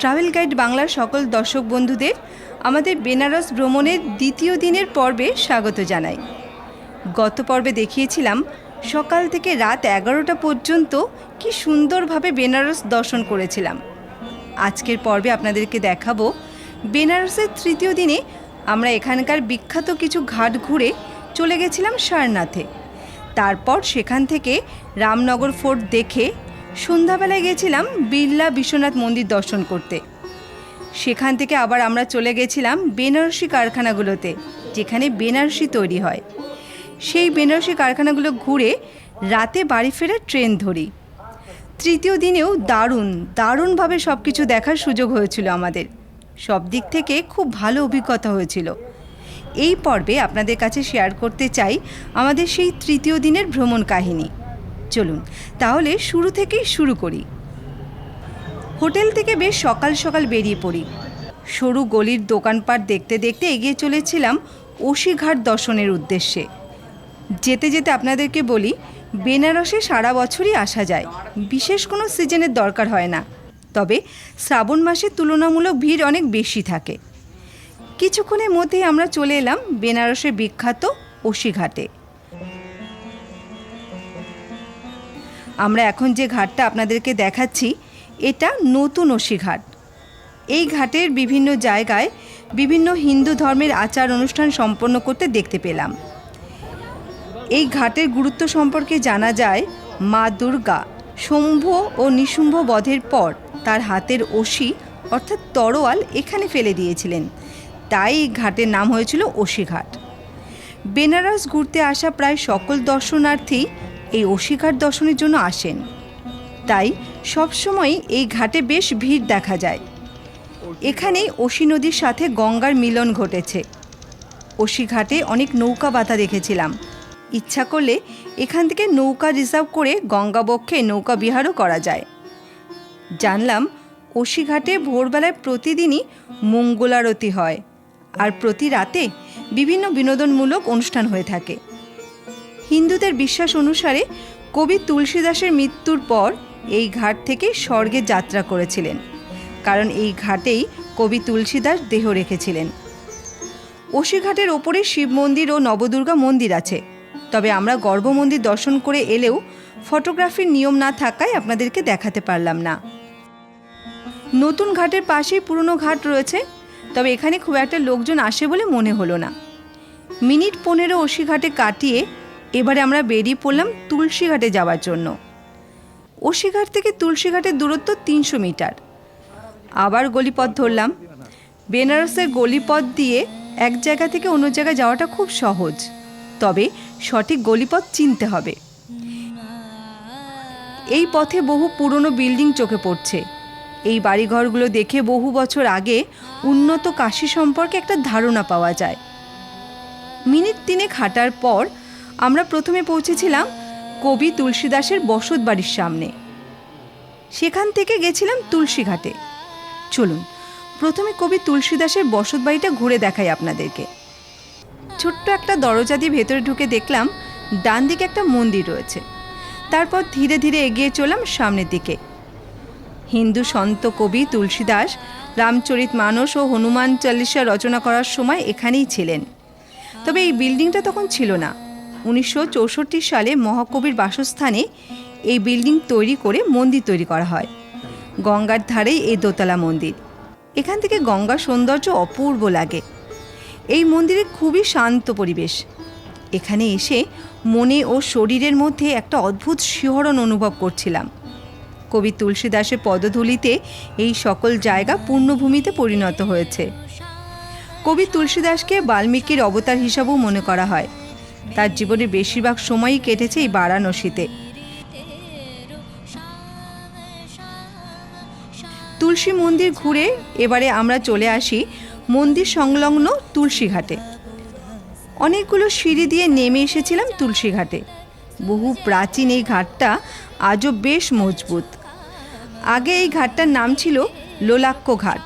Travel guide বাংলার সকল দর্শক বন্ধুদের আমাদের বেনারস ভ্রমণের দ্বিতীয় দিনের পর্বে স্বাগত জানাই। গত পর্বে দেখিয়েছিলাম সকাল থেকে রাত এগারোটা পর্যন্ত কি সুন্দরভাবে বেনারস দর্শন করেছিলাম। আজকের পর্বে আপনাদেরকে দেখাবো বেনারসের তৃতীয় দিনে আমরা এখানকার বিখ্যাত কিছু ঘাট ঘুরে চলে গেছিলাম সারনাথে। তারপর সেখান থেকে রামনগর ফোর্ট দেখে সন্ধ্যাবেলায় গেছিলাম বিড়লা বিশ্বনাথ মন্দির দর্শন করতে। সেখান থেকে আবার আমরা চলে গেছিলাম বেনারসি কারখানাগুলোতে, যেখানে বেনারসি তৈরি হয়। সেই বেনারসি কারখানাগুলো ঘুরে রাতে বাড়ি ফেরার ট্রেন ধরি। তৃতীয় দিনেও দারুণ, দারুণভাবে সব কিছু দেখার সুযোগ হয়েছিল আমাদের। সব দিক থেকে খুব ভালো অভিজ্ঞতা হয়েছিল। এই পর্বে আপনাদের কাছে শেয়ার করতে চাই আমাদের সেই তৃতীয় দিনের ভ্রমণ কাহিনী। চলুন, তাহলে শুরু থেকেই শুরু করি। হোটেল থেকে বেশ সকাল সকাল বেরিয়ে পড়ি। সরু গলির দোকানপাট দেখতে দেখতে এগিয়ে চলেছিলাম ওশিঘাট দর্শনের উদ্দেশ্যে। যেতে যেতে আপনাদেরকে বলি, বেনারসে সারা বছরই আসা যায়, বিশেষ কোনো সিজনের দরকার হয় না। তবে শ্রাবণ মাসে তুলনামূলক ভিড় অনেক বেশি থাকে। কিছুক্ষণের মধ্যেই আমরা চলে এলাম বেনারসের বিখ্যাত ওশিঘাটে। আমরা এখন যে ঘাটটা আপনাদেরকে দেখাচ্ছি, এটা নতুন ওশিঘাট এই ঘাটের বিভিন্ন জায়গায় বিভিন্ন হিন্দু ধর্মের আচার অনুষ্ঠান সম্পন্ন করতে দেখতে পেলাম। এই ঘাটের গুরুত্ব সম্পর্কে জানা যায়, মা দুর্গা শম্ভ ও নিশুম্ভ বধের পর তার হাতের ওশি, অর্থাৎ তরোয়াল, এখানে ফেলে দিয়েছিলেন। তাই এই ঘাটের নাম হয়েছিল ওশিঘাট বেনারস ঘুরতে আসা প্রায় সকল দর্শনার্থী এই ওশিঘাট দর্শনের জন্য আসেন। তাই সবসময় এই ঘাটে বেশ ভিড় দেখা যায়। এখানেই ওশি নদীর সাথে গঙ্গার মিলন ঘটেছে। ওশি ঘাটে অনেক নৌকা বাঁধা দেখেছিলাম। ইচ্ছা করলে এখান থেকে নৌকা রিজার্ভ করে গঙ্গাবক্ষে নৌকা বিহারও করা যায়। জানলাম ঘাটে ভোরবেলায় প্রতিদিনই মঙ্গলারতি হয়। আর প্রতি রাতে বিভিন্ন বিনোদনমূলক অনুষ্ঠান হয়ে থাকে। হিন্দুদের বিশ্বাস অনুসারে কবি তুলসীদাসের মৃত্যুর পর এই ঘাট থেকে স্বর্গে যাত্রা করেছিলেন। কারণ এই ঘাটেই কবি তুলসীদাস দেহ রেখেছিলেন। ওশিঘাটের ওপরে শিব মন্দির ও নবদুর্গা মন্দির আছে। তবে আমরা গর্ভ মন্দির দর্শন করে এলেও ফটোগ্রাফির নিয়ম না থাকায় আপনাদেরকে দেখাতে পারলাম না। নতুন ঘাটের পাশেই পুরনো ঘাট রয়েছে, তবে এখানে খুব একটা লোকজন আসে বলে মনে হলো না। মিনিট পনেরো ঘাটে কাটিয়ে এবারে আমরা বেরিয়ে পড়লাম তুলসী ঘাটে যাওয়ার জন্য। ওশিঘাট থেকে তুলসীঘাটের দূরত্ব তিনশো মিটার। আবার গলিপথ ধরলাম। বেনারসের গলিপথ দিয়ে এক জায়গা থেকে অন্য জায়গায় যাওয়াটা খুব সহজ। তবে সঠিক গলিপথ চিনতে হবে। এই পথে বহু পুরনো বিল্ডিং চোখে পড়ছে। এই বাড়িঘরগুলো দেখে বহু বছর আগে উন্নত কাশি সম্পর্কে একটা ধারণা পাওয়া যায়। মিনিট তিনেক হাঁটার পর আমরা প্রথমে পৌঁছেছিলাম কবি তুলসীদাসের বসত বাড়ির সামনে। সেখান থেকে গেছিলাম তুলসীঘাটে চলুন, প্রথমে কবি তুলসীদাসের বসত বাড়িটা ঘুরে দেখাই আপনাদেরকে। ছোট্ট একটা দরজা দিয়ে ভেতরে ঢুকে দেখলাম ডান দিকে একটা মন্দির রয়েছে। তারপর ধীরে ধীরে এগিয়ে চললাম সামনের দিকে। হিন্দু সন্ত কবি তুলসীদাস, রামচরিত মানস ও হনুমান চালিসা রচনা করার সময় এখানেই ছিলেন। তবে এই বিল্ডিংটা তখন ছিল না। উনিশশো চৌষট্টি সালে মহাকবির বাসস্থানে এই বিল্ডিং তৈরি করে মন্দির তৈরি করা হয়। গঙ্গার ধারেই এই দোতলা মন্দির। এখান থেকে গঙ্গার সৌন্দর্য অপূর্ব লাগে। এই মন্দিরে খুবই শান্ত পরিবেশ। এখানে এসে মনে ও শরীরের মধ্যে একটা অদ্ভুত শিহরণ অনুভব করছিলাম। কবি তুলসীদাসের পদধূলিতে এই সকল জায়গা পূর্ণভূমিতে পরিণত হয়েছে। কবি তুলসীদাসকে বাল্মীকির অবতার হিসাবেও মনে করা হয়। তার জীবনের বেশিরভাগ সময়ই কেটেছে এই বারাণসীতে। তুলসী মন্দির ঘুরে এবারে আমরা চলে আসি মন্দির সংলগ্ন তুলসী ঘাটে। অনেকগুলো সিঁড়ি দিয়ে নেমে এসেছিলাম তুলসী ঘাটে। বহু প্রাচীন এই ঘাটটা আজও বেশ মজবুত। আগে এই ঘাটটার নাম ছিল লোলাক্ষ ঘাট।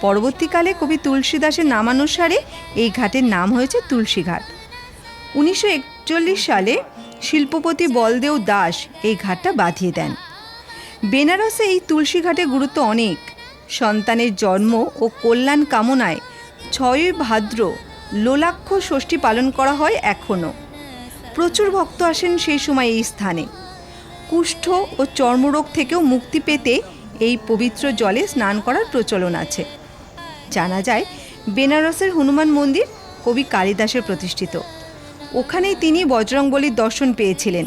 পরবর্তীকালে কবি তুলসীদাসের নামানুসারে এই ঘাটের নাম হয়েছে তুলসী ঘাট। উনিশশো একচল্লিশ সালে শিল্পপতি বলদেও দাস এই ঘাটটা বাঁধিয়ে দেন। বেনারসে এই তুলসী ঘাটের গুরুত্ব অনেক। সন্তানের জন্ম ও কল্যাণ কামনায় ছয়ই ভাদ্র লোলাক্ষ ষষ্ঠী পালন করা হয় এখনও প্রচুর ভক্ত আসেন সেই সময় এই স্থানে। কুষ্ঠ ও চর্মরোগ থেকেও মুক্তি পেতে এই পবিত্র জলে স্নান করার প্রচলন আছে। জানা যায়, বেনারসের হনুমান মন্দির কবি কালিদাসের প্রতিষ্ঠিত। ওখানেই তিনি বজরংবলীর দর্শন পেয়েছিলেন।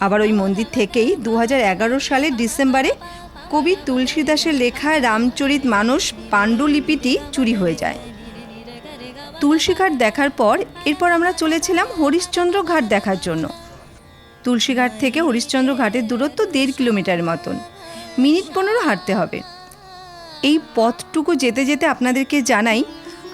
আবার ওই মন্দির থেকেই দু হাজার এগারো সালের ডিসেম্বরে কবি তুলসীদাসের লেখা রামচরিত মানুষ পাণ্ডুলিপিটি চুরি হয়ে যায়। তুলসীঘাট দেখার পর এরপর আমরা চলেছিলাম হরিশ্চন্দ্র ঘাট দেখার জন্য। তুলসীঘাট থেকে হরিশ্চন্দ্র ঘাটের দূরত্ব দেড় কিলোমিটার মতন। মিনিট পনেরো হাঁটতে হবে। এই পথটুকু যেতে যেতে আপনাদেরকে জানাই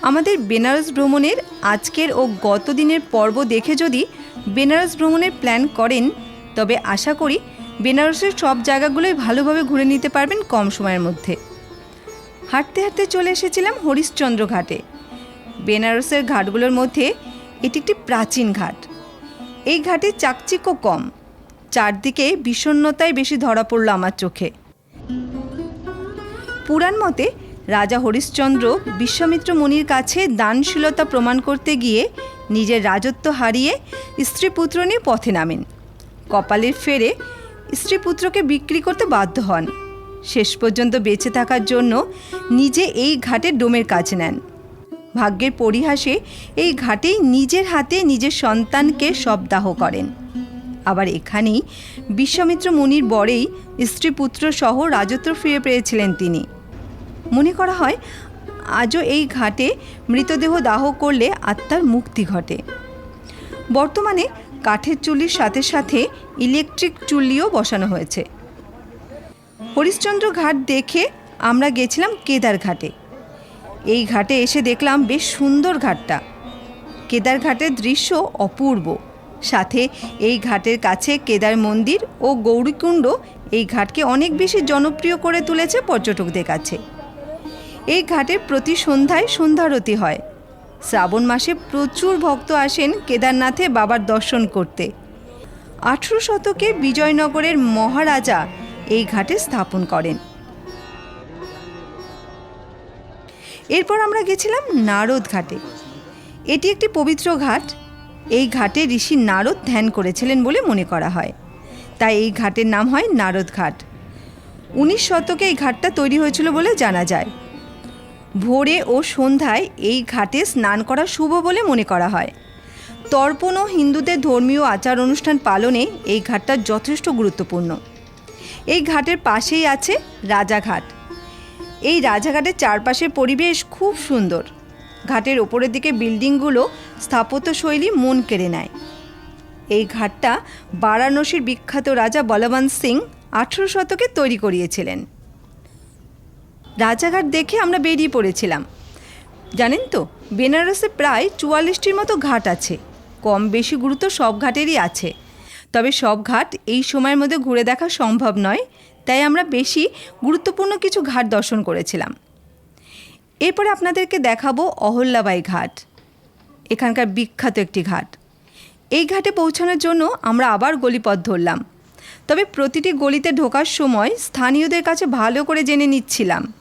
আমাদের বেনারস ভ্রমণের আজকের ও গত দিনের পর্ব দেখে যদি বেনারস ভ্রমণের প্ল্যান করেন, তবে আশা করি বেনারসের সব জায়গাগুলোই ভালোভাবে ঘুরে নিতে পারবেন কম সময়ের মধ্যে। হাঁটতে হাঁটতে চলে এসেছিলাম হরিশ্চন্দ্র ঘাটে বেনারসের ঘাটগুলোর মধ্যে এটি একটি প্রাচীন ঘাট। এই ঘাটে চাকচিক্য কম। চারদিকে বিষণ্ণতাই বেশি ধরা পড়ল আমার চোখে। পুরাণ মতে রাজা হরিশ্চন্দ্র বিশ্বামিত্র মুনির কাছে দানশীলতা প্রমাণ করতে গিয়ে নিজের রাজত্ব হারিয়ে স্ত্রী পুত্র নিয়ে পথে নামেন। কপালের ফেরে স্ত্রী পুত্রকে বিক্রি করতে বাধ্য হন। শেষ পর্যন্ত বেঁচে থাকার জন্য নিজে এই ঘাটে ডোমের কাজ নেন। ভাগ্যের পরিহাসে এই ঘাটেই নিজের হাতে নিজের সন্তানকে শবদাহ করেন। আবার এখানেই বিশ্বামিত্র মুনির বরেই স্ত্রী পুত্র সহ রাজত্ব ফিরে পেয়েছিলেন তিনি। মনে করা হয়, আজও এই ঘাটে মৃতদেহ দাহ করলে আত্মার মুক্তি ঘটে। বর্তমানে কাঠের চুল্লির সাথে সাথে ইলেকট্রিক চুল্লিও বসানো হয়েছে। হরিশ্চন্দ্র ঘাট দেখে আমরা গেছিলাম কেদার ঘাটে। এই ঘাটে এসে দেখলাম বেশ সুন্দর ঘাটটা। কেদার ঘাটের দৃশ্য অপূর্ব। সাথে এই ঘাটের কাছে কেদার মন্দির ও গৌরীকুণ্ড এই ঘাটকে অনেক বেশি জনপ্রিয় করে তুলেছে পর্যটকদের কাছে। এই ঘাটে প্রতি সন্ধ্যায় সন্ধ্যারতি হয়। শ্রাবণ মাসে প্রচুর ভক্ত আসেন কেদারনাথে বাবার দর্শন করতে। আঠেরো শতকে বিজয়নগরের মহারাজা এই ঘাটে স্থাপন করেন। এরপর আমরা গেছিলাম নারদ ঘাটে। এটি একটি পবিত্র ঘাট। এই ঘাটে ঋষি নারদ ধ্যান করেছিলেন বলে মনে করা হয়। তাই এই ঘাটের নাম হয় নারদ ঘাট। উনিশ শতকে এই ঘাটটা তৈরি হয়েছিল বলে জানা যায়। ভোরে ও সন্ধ্যায় এই ঘাটে স্নান করা শুভ বলে মনে করা হয়। তর্পণ ও হিন্দুদের ধর্মীয় আচার অনুষ্ঠান পালনে এই ঘাটটা যথেষ্ট গুরুত্বপূর্ণ। এই ঘাটের পাশেই আছে রাজাঘাট। এই রাজাঘাটের চারপাশের পরিবেশ খুব সুন্দর। ঘাটের ওপরের দিকে বিল্ডিংগুলো স্থাপত্য শৈলী মন কেড়ে নেয়। এই ঘাটটা বারাণসীর বিখ্যাত রাজা বলবন্ত সিং আঠেরো শতকে তৈরি করিয়েছিলেন। রাজাঘাট দেখে আমরা বেরিয়ে পড়েছিলাম। জানেন তো, বেনারসে প্রায় চুয়াল্লিশটির মতো ঘাট আছে। কম বেশি গুরুত্ব সব ঘাটেরই আছে। তবে সব ঘাট এই সময়ের মধ্যে ঘুরে দেখা সম্ভব নয়, তাই আমরা বেশি গুরুত্বপূর্ণ কিছু ঘাট দর্শন করেছিলাম। এরপরে আপনাদেরকে দেখাবো অহল্যাবাই ঘাট। এখানকার বিখ্যাত একটি ঘাট। এই ঘাটে পৌঁছানোর জন্য আমরা আবার গলিপথ ধরলাম। তবে প্রতিটি গলিতে ঢোকার সময় স্থানীয়দের কাছে ভালো করে জেনে নিচ্ছিলাম।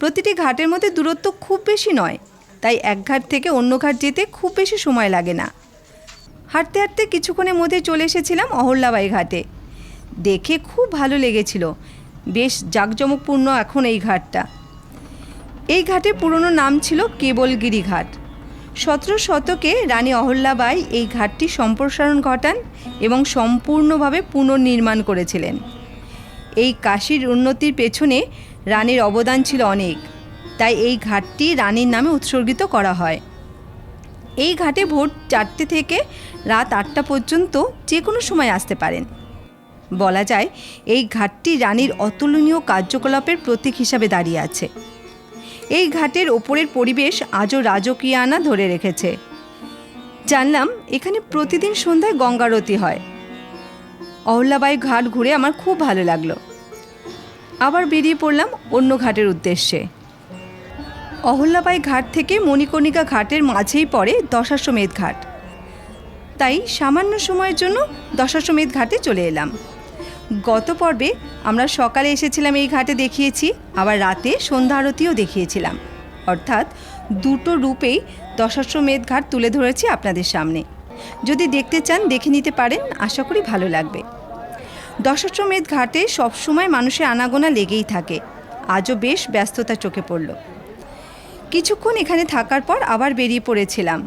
প্রতিটি ঘাটের মধ্যে দূরত্ব খুব বেশি নয়, তাই এক ঘাট থেকে অন্য ঘাট যেতে খুব বেশি সময় লাগে না। হাঁটতে হাঁটতে কিছুক্ষণের মধ্যে চলে এসেছিলাম অহল্যাবাই ঘাটে। দেখে খুব ভালো লেগেছিল। বেশ জাঁকজমকপূর্ণ এখন এই ঘাটটা। এই ঘাটের পুরনো নাম ছিল কেবলগিরি ঘাট। সতেরো শতকে রানী অহল্যাবাই এই ঘাটটি সম্প্রসারণ ঘটান এবং সম্পূর্ণভাবে পুনর্নির্মাণ করেছিলেন। এই কাশির উন্নতির পেছনে রানীর অবদান ছিল অনেক। তাই এই ঘাটটি রানীর নামে উৎসর্গিত করা হয়। এই ঘাটে ভোর চারটে থেকে রাত আটটা পর্যন্ত যে কোনো সময় আসতে পারেন। বলা যায়, এই ঘাটটি রানীর অতুলনীয় কার্যকলাপের প্রতীক হিসাবে দাঁড়িয়ে আছে। এই ঘাটের ওপরের পরিবেশ আজও রাজকীয়ানা ধরে রেখেছে। জানলাম, এখানে প্রতিদিন সন্ধ্যায় গঙ্গারতি হয়। অহল্যাবাই ঘাট ঘুরে আমার খুব ভালো লাগল। আবার বেরিয়ে পড়লাম অন্য ঘাটের উদ্দেশ্যে। অহল্যাবাই ঘাট থেকে মণিকর্ণিকা ঘাটের মাঝেই পড়ে দশাশ্বমেধ ঘাট। তাই সামান্য সময়ের জন্য দশাশ্বমেধ ঘাটে চলে এলাম। গত পর্বে আমরা সকালে এসেছিলাম এই ঘাটে দেখিয়েছি, আবার রাতে সন্ধ্যা আরতিও দেখিয়েছিলাম। অর্থাৎ দুটো রূপেই দশাশ্বমেধ ঘাট তুলে ধরেছি আপনাদের সামনে। যদি দেখতে চান, দেখে নিতে পারেন, আশা করি ভালো লাগবে। দশাশ্বমেধ ঘাটে সবসময় মানুষের আনাগোনা লেগেই থাকে। আজও বেশ ব্যস্ততা চোখে পড়ল। কিছুক্ষণ এখানে থাকার পর আবার বেরিয়ে পড়েছিলাম।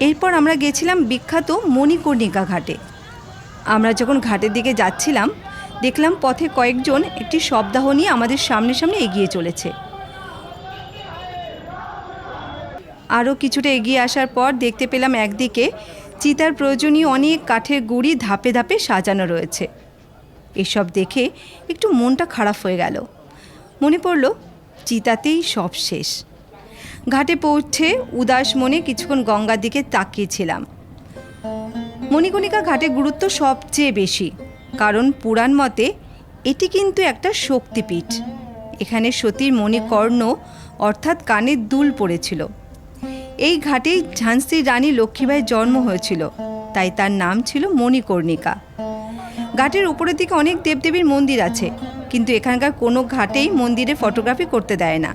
এরপর আমরা গেছিলাম বিখ্যাত মণিকর্ণিকা ঘাটে। আমরা যখন ঘাটের দিকে যাচ্ছিলাম, দেখলাম পথে কয়েকজন একটি শবদাহ নিয়ে আমাদের সামনে সামনে এগিয়ে চলেছে। আরও কিছুটা এগিয়ে আসার পর দেখতে পেলাম একদিকে চিতার প্রয়োজনীয় অনেক কাঠের গুঁড়ি ধাপে ধাপে সাজানো রয়েছে। এসব দেখে একটু মনটা খারাপ হয়ে গেল। মনে পড়ল, চিতাতেই সব শেষ। ঘাটে পৌঁছে উদাস মনে কিছুক্ষণ গঙ্গার দিকে তাকিয়েছিলাম। মণিকণিকা ঘাটের গুরুত্ব সবচেয়ে বেশি, কারণ পুরাণ মতে এটি কিন্তু একটা শক্তিপীঠ। এখানে সতীর মণিকর্ণ অর্থাৎ কানের দুল পড়েছিল। এই ঘাটেই ঝান্সির রানী লক্ষ্মীবাইয়ের জন্ম হয়েছিল। তাই তার নাম ছিল মণিকর্ণিকা। ঘাটের উপরের দিকে অনেক দেবদেবীর মন্দির আছে, কিন্তু এখানকার কোনো ঘাটেই মন্দিরে ফটোগ্রাফি করতে দেয় না।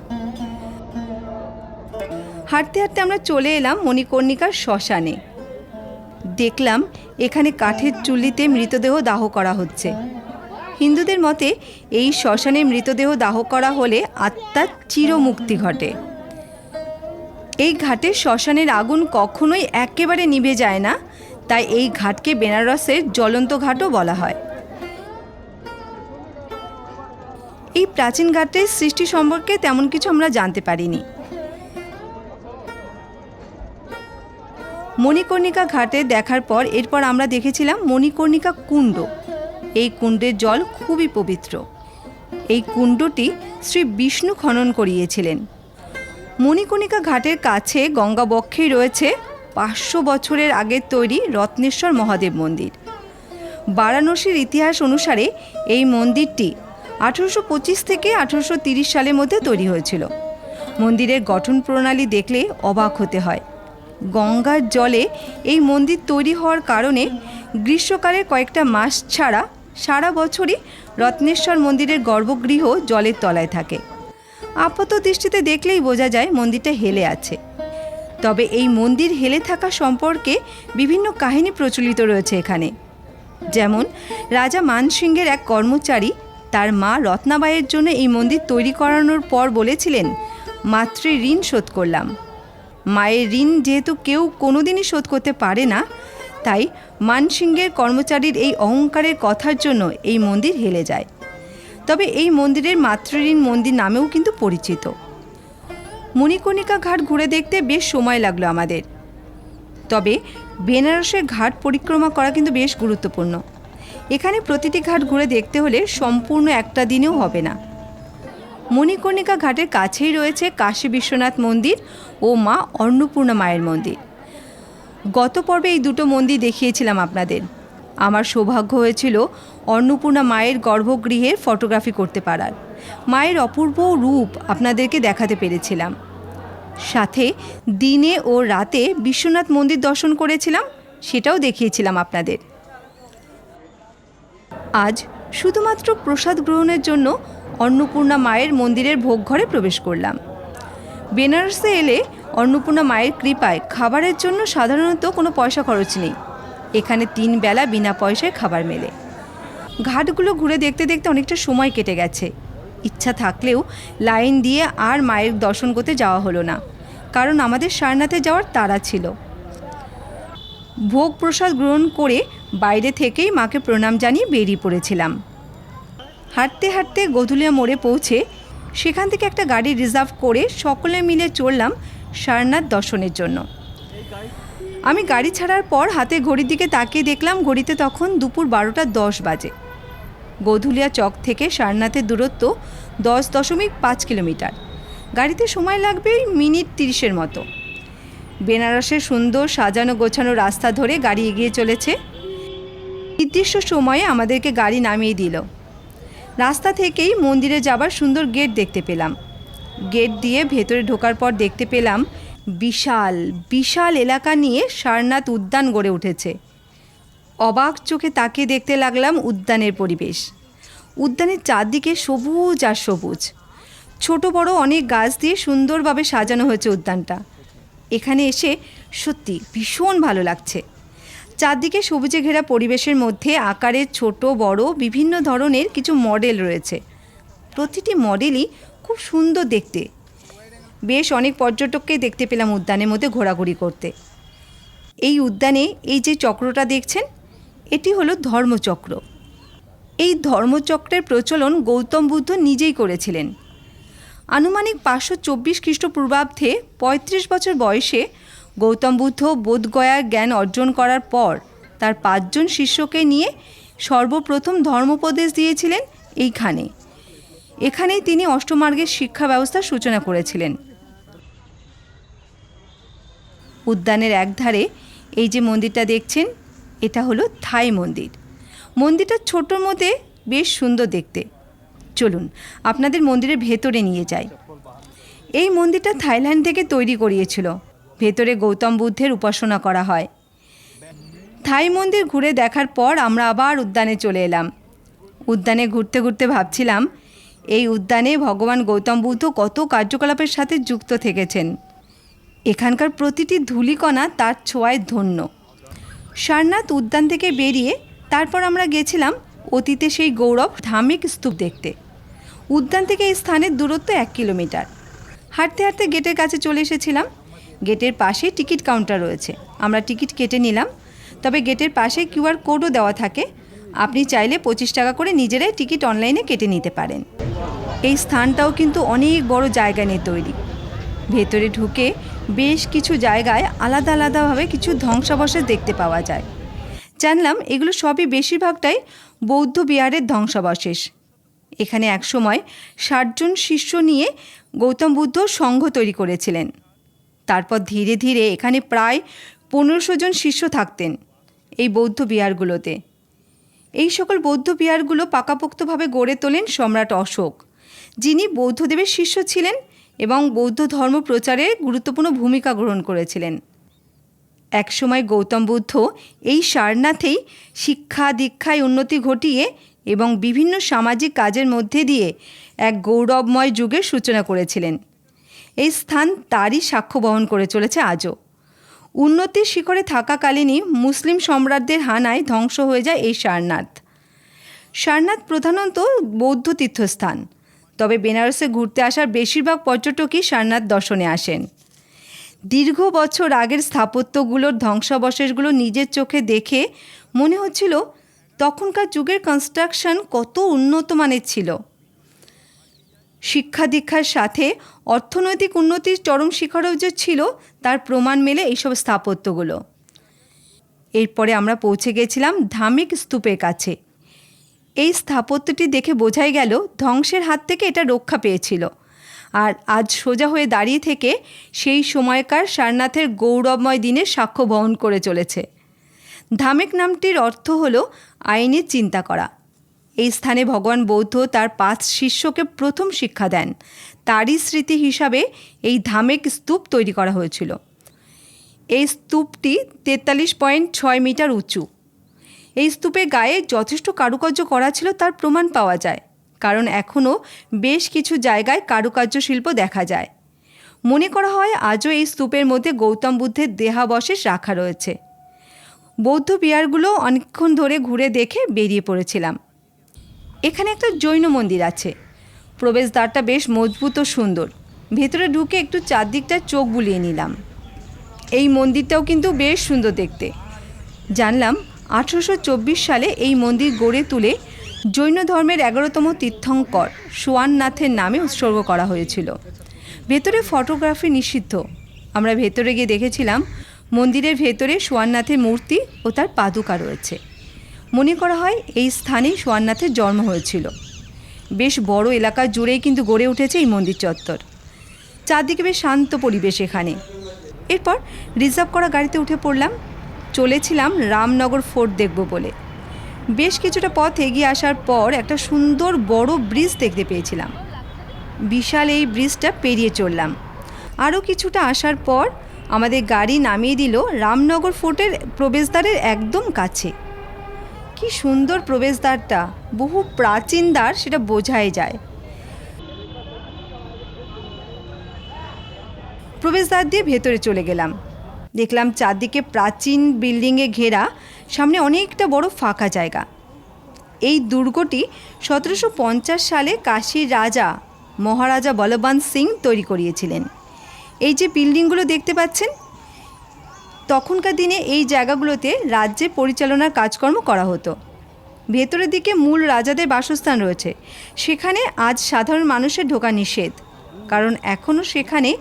হাঁটতে হাঁটতে আমরা চলে এলাম মণিকর্ণিকার শ্মশানে। দেখলাম এখানে কাঠের চুল্লিতে মৃতদেহ দাহ করা হচ্ছে। হিন্দুদের মতে এই শ্মশানে মৃতদেহ দাহ করা হলে আত্মার চিরমুক্তি ঘটে। এই ঘাটে শ্মশানের আগুন কখনোই একেবারে নিভে যায় না, তাই এই ঘাটকে বেনারসের জ্বলন্ত ঘাটও বলা হয়। এই প্রাচীন ঘাটের সৃষ্টি সম্পর্কে তেমন কিছু আমরা জানতে পারিনি। মণিকর্ণিকা ঘাটে দেখার পর এরপর আমরা দেখেছিলাম মণিকর্ণিকা কুণ্ড। এই কুণ্ডের জল খুবই পবিত্র। এই কুণ্ডটি শ্রী বিষ্ণু খনন করিয়েছিলেন। মণিকর্ণিকা ঘাটের কাছে গঙ্গাবক্ষেই রয়েছে পাঁচশো বছরের আগের তৈরি রত্নেশ্বর মহাদেব মন্দির। বারাণসীর ইতিহাস অনুসারে এই মন্দিরটি আঠেরোশো পঁচিশ থেকে আঠেরোশো তিরিশ সালের মধ্যে তৈরি হয়েছিল। মন্দিরের গঠন প্রণালী দেখলে অবাক হতে হয়। গঙ্গার জলে এই মন্দির তৈরি হওয়ার কারণে গ্রীষ্মকালের কয়েকটা মাস ছাড়া সারা বছরই রত্নেশ্বর মন্দিরের গর্ভগৃহ জলের তলায় থাকে। আপাত দৃষ্টিতে দেখলেই বোঝা যায় মন্দিরটা হেলে আছে। তবে এই মন্দির হেলে থাকা সম্পর্কে বিভিন্ন কাহিনী প্রচলিত রয়েছে এখানে। যেমন, রাজা মানসিংহের এক কর্মচারী তার মা রত্নাবাইয়ের জন্য এই মন্দির তৈরি করানোর পর বলেছিলেন, মাতৃ ঋণ শোধ করলাম। মায়ের ঋণ যেহেতু কেউ কোনোদিনই শোধ করতে পারে না, তাই মানসিংহের কর্মচারীর এই অহংকারের কথার জন্য এই মন্দির হেলে যায়। তবে এই মন্দিরের মাতৃঋণ মন্দির নামেও কিন্তু পরিচিত। মণিকর্ণিকা ঘাট ঘুরে দেখতে বেশ সময় লাগল আমাদের। তবে বেনারসের ঘাট পরিক্রমা করা কিন্তু বেশ গুরুত্বপূর্ণ। এখানে প্রতিটি ঘাট ঘুরে দেখতে হলে সম্পূর্ণ একটা দিনেও হবে না। মণিকর্ণিকা ঘাটের কাছেই রয়েছে কাশী বিশ্বনাথ মন্দির ও মা অন্নপূর্ণা মায়ের মন্দির। গত পর্বে এই দুটো মন্দির দেখিয়েছিলাম আপনাদের। আমার সৌভাগ্য হয়েছিল অন্নপূর্ণা মায়ের গর্ভগৃহের ফটোগ্রাফি করতে পারার। মায়ের অপূর্ব রূপ আপনাদেরকে দেখাতে পেরেছিলাম। সাথে দিনে ও রাতে বিশ্বনাথ মন্দির দর্শন করেছিলাম, সেটাও দেখিয়েছিলাম আপনাদের। আজ শুধুমাত্র প্রসাদ গ্রহণের জন্য অন্নপূর্ণা মায়ের মন্দিরের ভোগ ঘরে প্রবেশ করলাম। বেনারসে এলে অন্নপূর্ণা মায়ের কৃপায় খাবারের জন্য সাধারণত কোনো পয়সা খরচ নেই। এখানে তিন বেলা বিনা পয়সায় খাবার মেলে। ঘাটগুলো ঘুরে দেখতে দেখতে অনেকটা সময় কেটে গেছে। ইচ্ছা থাকলেও লাইন দিয়ে আর মায়ের দর্শন করতে যাওয়া হলো না, কারণ আমাদের সারনাথে যাওয়ার তাড়া ছিল। ভোগ প্রসাদ গ্রহণ করে বাইরে থেকেই মাকে প্রণাম জানিয়ে বেরিয়ে পড়েছিলাম। হাঁটতে হাঁটতে গধুলিয়া মোড়ে পৌঁছে সেখান থেকে একটা গাড়ি রিজার্ভ করে সকলে মিলে চললাম সারনাথ দর্শনের জন্য। আমি গাড়ি ছাড়ার পর হাতে ঘড়ির দিকে তাকিয়ে দেখলাম ঘড়িতে তখন দুপুর বারোটা দশ বাজে। গধুলিয়া চক থেকে সারনাথের দূরত্ব দশ দশমিক পাঁচ কিলোমিটার। গাড়িতে সময় লাগবে মিনিট তিরিশের মতো। বেনারসের সুন্দর সাজানো গোছানো রাস্তা ধরে গাড়ি এগিয়ে চলেছে। নির্দিষ্ট সময়ে আমাদেরকে গাড়ি নামিয়ে দিল। রাস্তা থেকেই মন্দিরে যাবার সুন্দর গেট দেখতে পেলাম। গেট দিয়ে ভেতরে ঢোকার পর দেখতে পেলাম বিশাল বিশাল এলাকা নিয়ে সারনাথ উদ্যান গড়ে উঠেছে। অবাক চোখে তাকিয়ে দেখতে লাগলাম উদ্যানের পরিবেশ। উদ্যানের চারদিকে সবুজ আর সবুজ। ছোট বড় অনেক গাছ দিয়ে সুন্দরভাবে সাজানো হয়েছে উদ্যানটা। এখানে এসে সত্যি ভীষণ ভালো লাগছে। চারদিকে সবুজে ঘেরা পরিবেশের মধ্যে আকারের ছোট, বড়, বিভিন্ন ধরনের কিছু মডেল রয়েছে। প্রতিটি মডেলই খুব সুন্দর দেখতে। বেশ অনেক পর্যটককে দেখতে পেলাম উদ্যানের মধ্যে ঘোরাঘুরি করতে। এই উদ্যানে এই যে চক্রটা দেখছেন, এটি হলো ধর্মচক্র। এই ধর্মচক্রের প্রচলন গৌতম বুদ্ধ নিজেই করেছিলেন। আনুমানিক পাঁচশো চব্বিশ খ্রিস্টপূর্বাব্দে পঁয়ত্রিশ বছর বয়সে গৌতম বুদ্ধ বোধগয়ার জ্ঞান অর্জন করার পর তার পাঁচজন শিষ্যকে নিয়ে সর্বপ্রথম ধর্মোপদেশ দিয়েছিলেন এইখানে। এখানেই তিনি অষ্টমার্গের শিক্ষা ব্যবস্থার সূচনা করেছিলেন। উদ্যানের একধারে এই যে মন্দিরটা দেখছেন, এটা হলো থাই মন্দির। মন্দিরটা ছোটোর মধ্যে বেশ সুন্দর দেখতে। চলুন, আপনাদের মন্দিরের ভেতরে নিয়ে যাই। এই মন্দিরটা থাইল্যান্ড থেকে তৈরি করিয়েছিল। ভেতরে গৌতম বুদ্ধের উপাসনা করা হয়। থাই মন্দির ঘুরে দেখার পর আমরা আবার উদ্যানে চলে এলাম। উদ্যানে ঘুরতে ঘুরতে ভাবছিলাম, এই উদ্যানে ভগবান গৌতম বুদ্ধ কত কার্যকলাপের সাথে যুক্ত থেকেছেন। এখানকার প্রতিটি ধূলিকণা তার ছোঁয়ায় ধন্য। সারনাথ উদ্যান থেকে বেরিয়ে তারপর আমরা গেছিলাম অতীতে সেই গৌরব ধামিক স্তূপ দেখতে। উদ্যান থেকে এই স্থানের দূরত্ব এক কিলোমিটার। হাঁটতে হাঁটতে গেটের কাছে চলে এসেছিলাম। গেটের পাশে টিকিট কাউন্টার রয়েছে। আমরা টিকিট কেটে নিলাম। তবে গেটের পাশে কিউআর কোডও দেওয়া থাকে। আপনি চাইলে পঁচিশ টাকা করে নিজেরাই টিকিট অনলাইনে কেটে নিতে পারেন। এই স্থানটাও কিন্তু অনেক বড় জায়গা নিয়ে তৈরি। ভেতরে ঢুকে বেশ কিছু জায়গায় আলাদা আলাদাভাবে কিছু ধ্বংসাবশেষ দেখতে পাওয়া যায়। জানলাম এগুলো সবই বেশিরভাগটাই বৌদ্ধ বিহারের ধ্বংসাবশেষ। এখানে একসময় ষাটজন শিষ্য নিয়ে গৌতম বুদ্ধ সংঘ তৈরি করেছিলেন। তারপর ধীরে ধীরে এখানে প্রায় পনেরোশো জন শিষ্য থাকতেন এই বৌদ্ধ বিহারগুলোতে। এই সকল বৌদ্ধ বিহারগুলো পাকাপোক্তভাবে গড়ে তোলেন সম্রাট অশোক, যিনি বৌদ্ধদেবের শিষ্য ছিলেন এবং বৌদ্ধ ধর্ম প্রচারে গুরুত্বপূর্ণ ভূমিকা গ্রহণ করেছিলেন। একসময় গৌতম বুদ্ধ এই সারনাথেই শিক্ষা দীক্ষায় উন্নতি ঘটিয়ে এবং বিভিন্ন সামাজিক কাজের মধ্যে দিয়ে এক গৌরবময় যুগের সূচনা করেছিলেন। এই স্থান তারই সাক্ষ্য বহন করে চলেছে আজও। উন্নতির শিখরে থাকাকালীনই মুসলিম সম্রাটদের হানায় ধ্বংস হয়ে যায় এই সারনাথ। সারনাথ প্রধানত বৌদ্ধ তীর্থস্থান। তবে বেনারসে ঘুরতে আসার বেশিরভাগ পর্যটকই সারনাথ দর্শনে আসেন। দীর্ঘ বছর আগের স্থাপত্যগুলোর ধ্বংসাবশেষগুলো নিজের চোখে দেখে মনে হচ্ছিল তখনকার যুগের কনস্ট্রাকশন কত উন্নত মানের ছিল। শিক্ষা দীক্ষার সাথে অর্থনৈতিক উন্নতির চরম শিখরেও যে ছিল, তার প্রমাণ মেলে এইসব স্থাপত্যগুলো। এরপরে আমরা পৌঁছে গেছিলাম ধামিক স্তূপের কাছে। এই স্থাপত্যটি দেখে বোঝাই গেল ধ্বংসের হাত থেকে এটা রক্ষা পেয়েছিল। আর আজ সোজা হয়ে দাঁড়িয়ে থেকে সেই সময়কার সারনাথের গৌরবময় দিনের সাক্ষ্য বহন করে চলেছে। ধামেক নামটির অর্থ হল আইনের চিন্তা করা। এই স্থানে ভগবান বৌদ্ধ তার পাঁচ শিষ্যকে প্রথম শিক্ষা দেন। তারই স্মৃতি হিসাবে এই ধামেক স্তূপ তৈরি করা হয়েছিল। এই স্তূপটি তেতাল্লিশ পয়েন্ট ছয় মিটার উঁচু। এই স্তূপে গায়ে যথেষ্ট কারুকার্য করা ছিল, তার প্রমাণ পাওয়া যায়। কারণ এখনও বেশ কিছু জায়গায় কারুকার্য শিল্প দেখা যায়। মনে করা হয়, আজও এই স্তূপের মধ্যে গৌতম বুদ্ধের দেহাবশেষ রাখা রয়েছে। বৌদ্ধ বিহারগুলো অনেকক্ষণ ধরে ঘুরে দেখে বেরিয়ে পড়েছিলাম। এখানে একটা জৈন মন্দির আছে। প্রবেশদ্বারটা বেশ মজবুত ও সুন্দর। ভেতরে ঢুকে একটু চারদিকটা চোখ বুলিয়ে নিলাম। এই মন্দিরটাও কিন্তু বেশ সুন্দর দেখতে। জানলাম আঠেরোশো চব্বিশ সালে এই মন্দির গড়ে তুলে জৈন ধর্মের এগারোতম তীর্থঙ্কর সোয়াননাথের নামে উৎসর্গ করা হয়েছিল। ভেতরে ফটোগ্রাফি নিষিদ্ধ। আমরা ভেতরে গিয়ে দেখেছিলাম, মন্দিরের ভেতরে সোয়াননাথের মূর্তি ও তার পাদুকা রয়েছে। মনে করা হয় এই স্থানেই সোয়াননাথের জন্ম হয়েছিল। বেশ বড় এলাকা জুড়েই কিন্তু গড়ে উঠেছে এই মন্দির চত্বর। চারদিকে বেশ শান্ত পরিবেশ এখানে। এরপর রিজার্ভ করা গাড়িতে উঠে পড়লাম। চলেছিলাম রামনগর ফোর্ট দেখব বলে। বেশ কিছুটা পথ এগিয়ে আসার পর একটা সুন্দর বড় ব্রিজ দেখতে পেয়েছিলাম। বিশাল এই ব্রিজটা পেরিয়ে চললাম। আরও কিছুটা আসার পর আমাদের গাড়ি নামিয়ে দিল রামনগর ফোর্টের প্রবেশদ্বারের একদম কাছে। কি সুন্দর প্রবেশদ্বারটা, বহু প্রাচীন দ্বার, সেটা বোঝাই যায়। প্রবেশদ্বার দিয়ে ভেতরে চলে গেলাম। দেখলাম চারদিকে প্রাচীন বিল্ডিংয়ে ঘেরা, সামনে অনেকটা বড় ফাঁকা জায়গা। এই দুর্গটি সতেরোশো পঞ্চাশ সালে কাশীর রাজা, মহারাজা বলবন্ত সিং তৈরি করিয়েছিলেন। এই যে বিল্ডিংগুলো দেখতে পাচ্ছেন, তখনকার দিনে এই জায়গাগুলোতে রাজ্যে পরিচালনার কাজকর্ম করা হতো। ভেতরের দিকে মূল রাজাদের বাসস্থান রয়েছে। সেখানে আজ সাধারণ মানুষের ঢোকা নিষেধ। কারণ এখনও সেখানে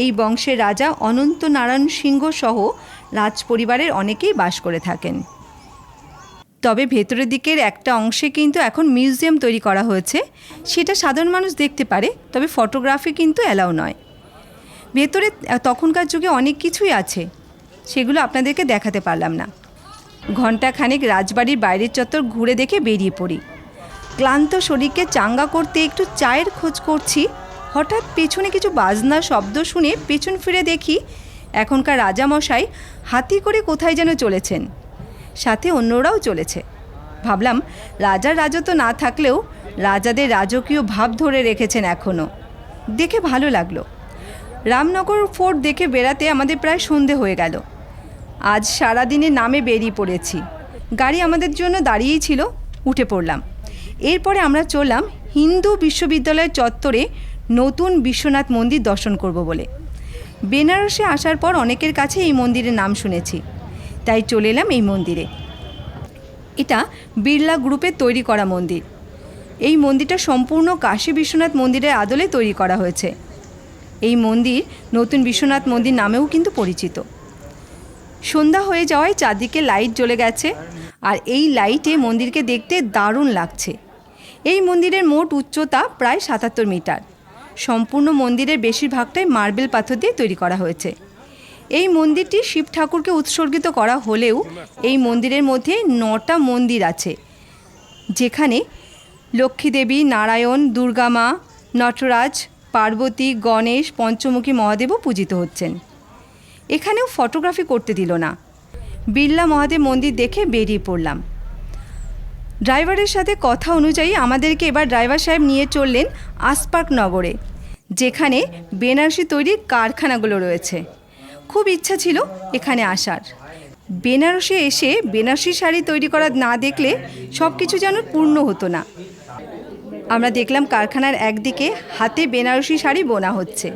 এই বংশের রাজা অনন্ত নারায়ণ সিংহ সহ রাজ পরিবারের অনেকেই বাস করে থাকেন। তবে ভেতরের দিকের একটা অংশে কিন্তু এখন মিউজিয়াম তৈরি করা হয়েছে, সেটা সাধারণ মানুষ দেখতে পারে, তবে ফটোগ্রাফি কিন্তু অ্যালাউ নয়। ভেতরে তখনকার যুগে অনেক কিছুই আছে, সেগুলো আপনাদেরকে দেখাতে পারলাম না। ঘণ্টাখানেক রাজবাড়ির বাইরের চত্বর ঘুরে দেখে বেরিয়ে পড়ি। ক্লান্ত শরীরকে চাঙ্গা করতে একটু চায়ের খোঁজ করছি হঠাৎ পেছনে কিছু বাজনা শব্দ শুনে পেছন ফিরে দেখি এখনকার রাজামশাই হাতি করে কোথায় যেন চলেছেন। সাথে অন্যরাও চলেছে। ভাবলাম রাজার রাজত্ব না থাকলেও রাজাদের রাজকীয় ভাব ধরে রেখেছেন এখনও দেখে ভালো লাগল। রামনগর ফোর্ট দেখে বেড়াতে আমাদের প্রায় সন্ধে হয়ে গেল। আজ সারাদিনে নামে বেরিয়ে পড়েছি। গাড়ি আমাদের জন্য দাঁড়িয়েই ছিল, উঠে পড়লাম। এরপরে আমরা চললাম হিন্দু বিশ্ববিদ্যালয়ের চত্বরে নতুন বিশ্বনাথ মন্দির দর্শন করব বলে। বেনারসে আসার পর অনেকের কাছে এই মন্দিরের নাম শুনেছি। তাই চলে এলাম এই মন্দিরে। এটা বিড়লা গ্রুপের তৈরি করা মন্দির। এই মন্দিরটা সম্পূর্ণ কাশী বিশ্বনাথ মন্দিরের আদলে তৈরি করা হয়েছে। এই মন্দির নতুন বিশ্বনাথ মন্দির নামেও কিন্তু পরিচিত। সন্ধ্যা হয়ে যাওয়ায় চারদিকে লাইট জ্বলে গেছে আর এই লাইটে মন্দিরকে দেখতে দারুণ লাগছে। এই মন্দিরের মোট উচ্চতা প্রায় সাতাত্তর মিটার। সম্পূর্ণ মন্দিরের বেশিরভাগটাই মার্বেল পাথর দিয়ে তৈরি করা হয়েছে। এই মন্দিরটি শিব ঠাকুরকে উৎসর্গিত করা হলেও এই মন্দিরের মধ্যে নটা মন্দির আছে, যেখানে লক্ষ্মীদেবী, নারায়ণ, দুর্গা মা, নটরাজ, পার্বতী, গণেশ, পঞ্চমুখী মহাদেবও পূজিত হচ্ছেন। এখানেও ফটোগ্রাফি করতে দিল না। বিড়লা মহাদেব মন্দির দেখে বেরিয়ে পড়লাম। ড্রাইভারের সাথে কথা অনুযায়ী আমাদেরকে এবার ড্রাইভার সাহেব নিয়ে চললেন আসপার্ক নগরে, যেখানে বেনারসি তৈরির কারখানাগুলো রয়েছে। খুব ইচ্ছা ছিল এখানে আসার। বেনারসে এসে বেনারসি শাড়ি তৈরি করা না দেখলে সব কিছু যেন পূর্ণ হতো না। আমরা দেখলাম কারখানার একদিকে হাতে বেনারসি শাড়ি বোনা হচ্ছে।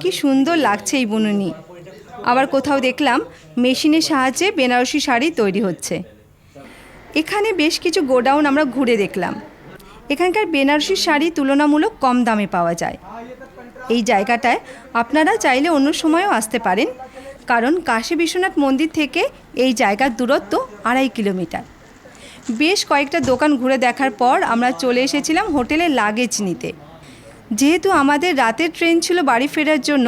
কি সুন্দর লাগছে এই বুননি। আবার কোথাও দেখলাম মেশিনের সাহায্যে বেনারসি শাড়ি তৈরি হচ্ছে। এখানে বেশ কিছু গোডাউন আমরা ঘুরে দেখলাম। এখানকার বেনারসি শাড়ি তুলনামূলক কম দামে পাওয়া যায়। এই জায়গাটায় আপনারা চাইলে অন্য সময়ও আসতে পারেন, কারণ কাশী বিশ্বনাথ মন্দির থেকে এই জায়গার দূরত্ব আড়াই কিলোমিটার। বেশ কয়েকটা দোকান ঘুরে দেখার পর আমরা চলে এসেছিলাম হোটেলে লাগেজ নিতে। যেহেতু আমাদের রাতের ট্রেন ছিল বাড়ি ফেরার জন্য,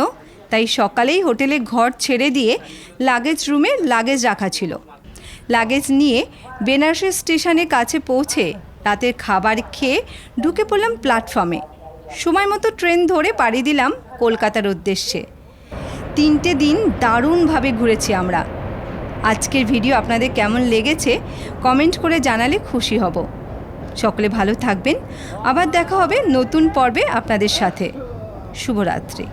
তাই সকালেই হোটেলে ঘর ছেড়ে দিয়ে লাগেজ রুমে লাগেজ রাখা ছিল। লাগেজ নিয়ে বেনারসি স্টেশনের কাছে পৌঁছে রাতের খাবার খেয়ে ঢুকে পড়লাম প্ল্যাটফর্মে। সময় মতো ট্রেন ধরে পাড়ি দিলাম কলকাতার উদ্দেশ্যে। তিনটে দিন দারুণভাবে ঘুরেছি আমরা। আজকের ভিডিও আপনাদের কেমন লেগেছে কমেন্ট করে জানালে খুশি হব। সকলে ভালো থাকবেন। আবার দেখা হবে নতুন পর্বে আপনাদের সাথে। শুভরাত্রি।